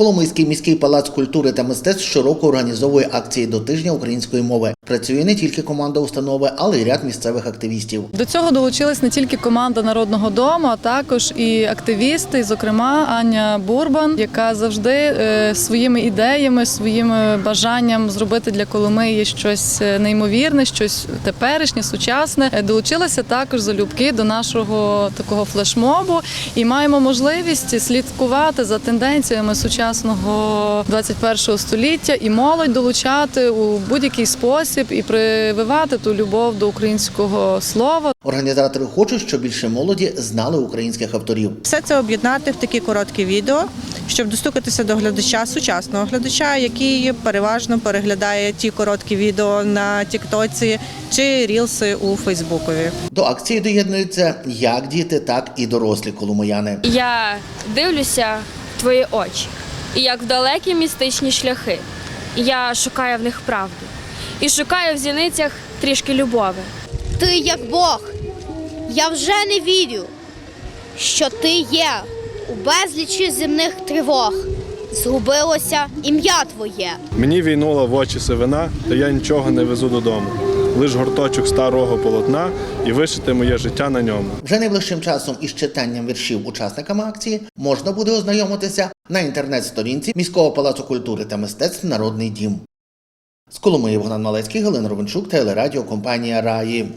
Коломийський міський палац культури та мистецтв щороку організовує акції до тижня української мови. Працює не тільки команда установи, але й ряд місцевих активістів. До цього долучилась не тільки команда народного дому, а також і активісти, зокрема Аня Бурбан, яка завжди е, своїми ідеями, своїм бажанням зробити для Коломиї щось е, неймовірне, щось теперішнє, сучасне. е, Долучилася також залюбки до нашого такого флешмобу і маємо можливість слідкувати за тенденціями сучасного 21 століття і молодь долучати у будь-який спосіб і прививати ту любов до українського слова. Організатори хочуть, щоб більше молоді знали українських авторів. Все це об'єднати в такі короткі відео, щоб достукатися до глядача, сучасного глядача, який переважно переглядає ті короткі відео на Тіктоці чи рілси у Фейсбукові. До акції доєднуються як діти, так і дорослі коломияни. Я дивлюся в твої очі, і як в далекі містичні шляхи. Я шукаю в них правду і шукаю в зіницях трішки любові. Ти як Бог. Я вже не вірю, що ти є у безлічі земних тривог. Згубилося ім'я твоє. Мені війнула в очі сивина, та я нічого не везу додому. Лиш гурточок старого полотна і вишити моє життя на ньому. Вже найближчим часом із читанням віршів учасниками акції можна буде ознайомитися на інтернет-сторінці міського палацу культури та мистецтв Народний дім. З Коломиї Богдан Малецький, Галина Ровенчук, телерадіокомпанія Раї.